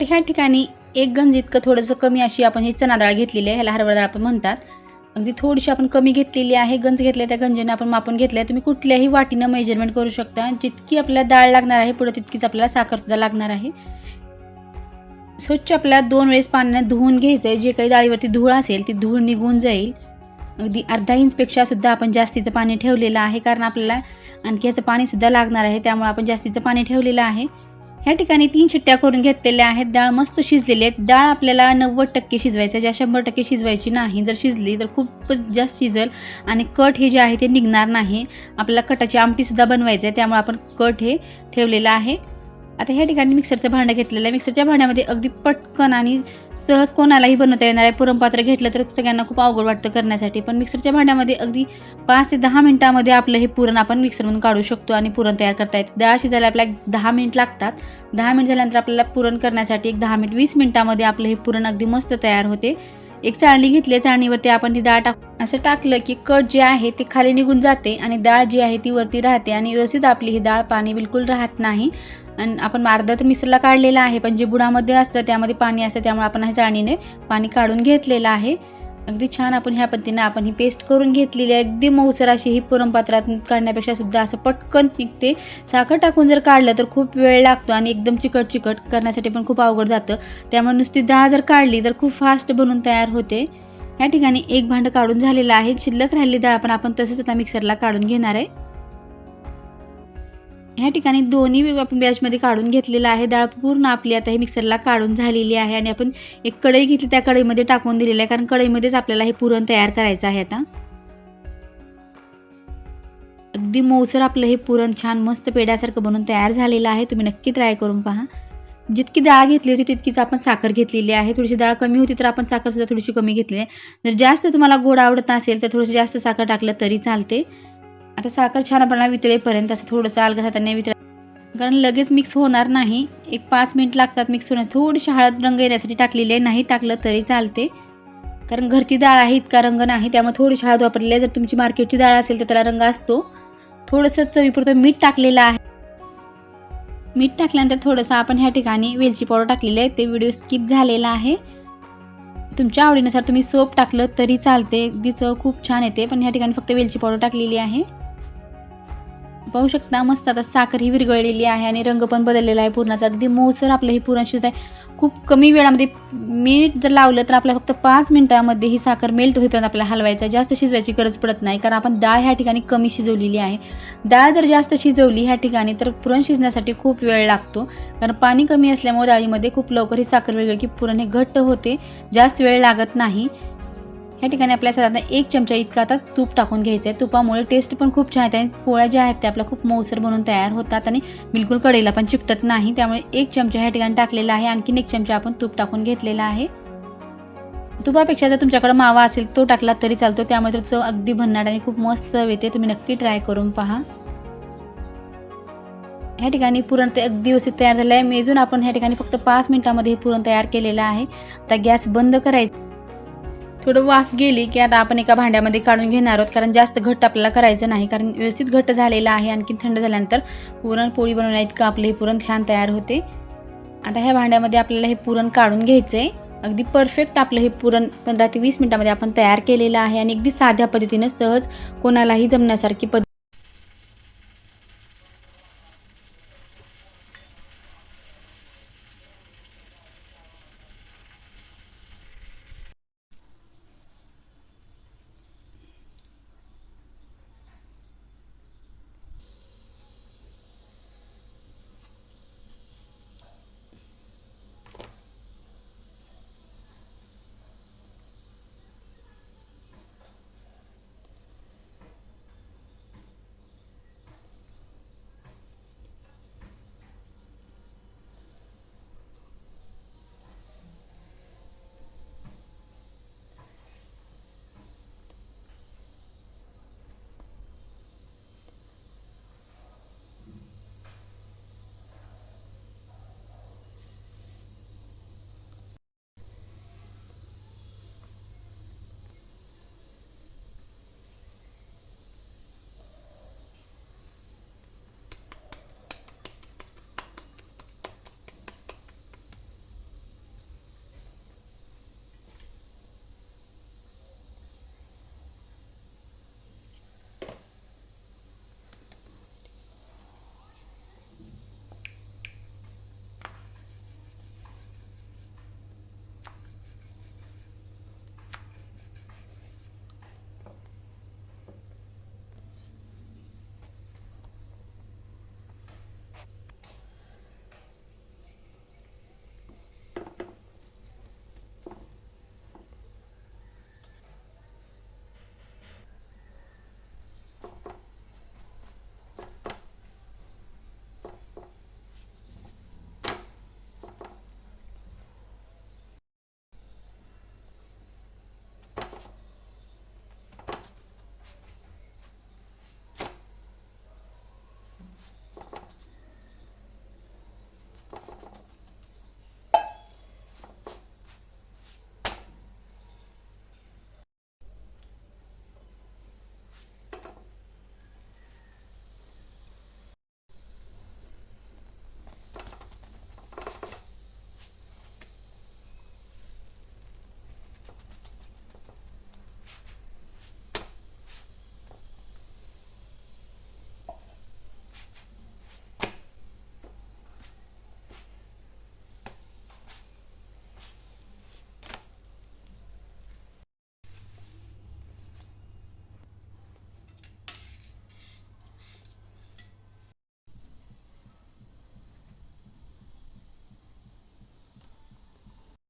ह्या ठिकाणी एक गंज इतकं थोडंसं कमी अशी आपण ही चणा डाळ घेतलेली आहे ह्याला हरभरा डाळ आपण म्हणतात. अगदी थोडीशी आपण कमी घेतलेली आहे गंज घेतल्या त्या गंजेने आपण मापून घेतलं आहे तुम्ही कुठल्याही वाटीनं मेजरमेंट करू शकता. जितकी आपल्याला डाळ लागणार आहे पुढे तितकीच आपल्याला साखरसुद्धा लागणार आहे. स्वच्छ आपल्याला दोन वेळेस पाण्याने धुवून घ्यायचं आहे जे काही डाळीवरती धूळ असेल ती धूळ निघून जाईल. अगदी अर्धा इंचपेक्षा सुद्धा आपण जास्तीचं पाणी ठेवलेलं आहे कारण आपल्याला आणखी याचं पाणीसुद्धा लागणार आहे. त्यामुळे आपण जास्तीचं पाणी ठेवलेलं आहे. ह्या ठिकाणी तीन शिट्ट्या करून घेतलेल्या आहेत. डाळ मस्त शिजलेली आहे. डाळ आपल्याला नव्वद टक्के शिजवायचं आहे. ज्या शंभर टक्के शिजवायची नाही जर शिजली तर खूपच जास्त शिजेल आणि कट हे जे आहे ते निघणार नाही. आपल्याला कटाची आमटीसुद्धा बनवायचं आहे. त्यामुळे आपण कट हे ठेवलेलं आहे. आता ह्या ठिकाणी मिक्सरचं भांडं घेतलेलं आहे. मिक्सरच्या भांड्यामध्ये अगदी पटकन आणि सहज कोणालाही बनवता येणार आहे. पुरणपात्र घेतलं तर सगळ्यांना खूप अवघड वाटतं करण्यासाठी. पण मिक्सरच्या भांड्यामध्ये अगदी पाच ते दहा मिनिटामध्ये आपलं हे पुरण आपण मिक्सरमधून काढू शकतो आणि पुरण तयार करता येते. डाळ शिजायला आपल्याला एक दहा मिनिट लागतात. दहा मिनिट झाल्यानंतर आपल्याला पुरण करण्यासाठी एक दहा मिनिट वीस मिनिटामध्ये आपलं हे पुरण अगदी मस्त तयार होते. एक चाळणी घेतली चाळणीवरती आपण ती डाळ टाक. असं टाकलं की कट जे आहे ते खाली निघून जाते आणि डाळ जी आहे ती वरती राहते आणि व्यवस्थित आपली ही डाळ पाणी बिलकुल राहत नाही. आणि आपण अर्धा तर मिक्सरला काढलेला आहे पण जे बुडामध्ये असतं त्यामध्ये पाणी असतं त्यामुळे आपण ह्या चाळणीने पाणी काढून घेतलेलं आहे. अगदी छान आपण ह्या पद्धतीने आपण ही पेस्ट करून घेतलेली आहे. अगदी मऊसर अशी ही पुरणपात्रात काढण्यापेक्षा सुद्धा असं पटकन निघते. साखर टाकून जर काढलं तर खूप वेळ लागतो आणि एकदम चिकट चिकट करण्यासाठी पण खूप अवघड जातं. त्यामुळे नुसती डाळ जर काढली तर खूप फास्ट बनून तयार होते. या ठिकाणी एक भांडं काढून झालेलं आहे. शिल्लक राहिली डाळ पण आपण तसंच आता मिक्सरला काढून घेणार आहे. ह्या ठिकाणी दोन्ही आपण बॅचमध्ये काढून घेतलेलं आहे. डाळ पूर्ण आपली आता हे मिक्सरला काढून झालेली आहे आणि आपण एक कढई घेतली त्या कढईमध्ये टाकून दिलेलं आहे. कारण कढईमध्येच आपल्याला हे पुरण तयार करायचं आहे आता. अगदी मऊसर आपलं हे पुरण छान मस्त पेड्यासारखं बनून तयार झालेलं आहे. तुम्ही नक्की ट्राय करून पहा. जितकी डाळ घेतली होती तितकीच आपण साखर घेतलेली आहे. थोडीशी डाळ कमी होती तर आपण साखरसुद्धा थोडीशी कमी घेतली आहे जर जास्त तुम्हाला गोड आवडत नसेल तर थोडीशी जास्त साखर टाकलं तरी चालते. आता साखर छान आपल्याला वितळेपर्यंत असं थोडंसं अलगद हाताने वितळ कारण लगेच मिक्स होणार नाही. एक पाच मिनिट लागतात मिक्स होण्यास. थोडीशी हळद रंग येण्यासाठी टाकलेली आहे. नाही टाकलं तरी चालते. कारण घरची डाळ आहे इतका रंग नाही. त्यामुळे थोडीशी हळद वापरलेली आहे. जर तुमची मार्केटची डाळ असेल तर त्याला रंग असतो. थोडंसं चवीपुरतं मीठ टाकलेलं आहे. मीठ टाकल्यानंतर थोडंसं आपण ह्या ठिकाणी वेलची पावडर टाकलेली आहे. ते व्हिडिओ स्किप झालेला आहे. तुमच्या आवडीनुसार तुम्ही सोप टाकलं तरी चालते. अगदी चव खूप छान येते. पण ह्या ठिकाणी फक्त वेलची पावडर टाकलेली आहे. पाहू शकता मस्त आता साखर ही विरघळलेली आहे आणि रंग पण बदललेला आहे पुरणाचा. अगदी मऊसर आपलं हे पुरण शिजत आहे. खूप कमी वेळामध्ये मीठ जर लावलं तर आपल्याला फक्त पाच मिनिटामध्ये ही साखर मेल्ट होईपर्यंत आपल्याला हलवायचं आहे. जास्त शिजवायची गरज पडत नाही कारण आपण डाळ ह्या ठिकाणी कमी शिजवलेली आहे. डाळ जर जास्त शिजवली ह्या ठिकाणी तर पुरण शिजण्यासाठी खूप वेळ लागतो कारण पाणी कमी असल्यामुळे डाळीमध्ये खूप लवकर ही साखर वेगळी की पुरण हे घट्ट होते. जास्त वेळ लागत नाही. ह्या ठिकाणी आपल्या साधारण एक चमचा इतका आता तूप टाकून घ्यायचं आहे तुपामुळे टेस्ट पण खूप छान येते आणि पोळ्या ज्या आहेत त्या आपल्या खूप मऊसर बनून तयार होतात आणि बिलकुल कढईला पण चिकटत नाही. त्यामुळे एक चमचा ह्या ठिकाणी टाकलेला आहे. आणखीन एक चमचा आपण तूप टाकून घेतलेला आहे. तुपापेक्षा जर तुमच्याकडे मावा असेल तो टाकला तरी चालतो. त्यामुळे तर चव अगदी भन्नाट आणि खूप मस्त चव येते. तुम्ही नक्की ट्राय करून पहा. ह्या ठिकाणी पुरण ते अगदी व्यवस्थित तयार झालं आहे. मेजून आपण ह्या ठिकाणी फक्त पाच मिनिटामध्ये हे पुरण तयार केलेलं आहे. आता गॅस बंद करायचं. थोडं वाफ गेली की आता आपण एका भांड्यामध्ये काढून घेणार आहोत. कारण जास्त घट्ट आपल्याला करायचं नाही. कारण व्यवस्थित घट्ट झालेला आहे आणखी थंड झाल्यानंतर पुरणपोळी बनवण्या इतकं आपलं हे पुरण छान तयार होते. आता ह्या भांड्यामध्ये आपल्याला हे पुरण काढून घ्यायचं आहे अगदी परफेक्ट आपलं हे पुरण पंधरा ते वीस मिनटामध्ये आपण तयार केलेलं आहे. आणि अगदी साध्या पद्धतीनं सहज कोणालाही जमण्यासारखी पद्धत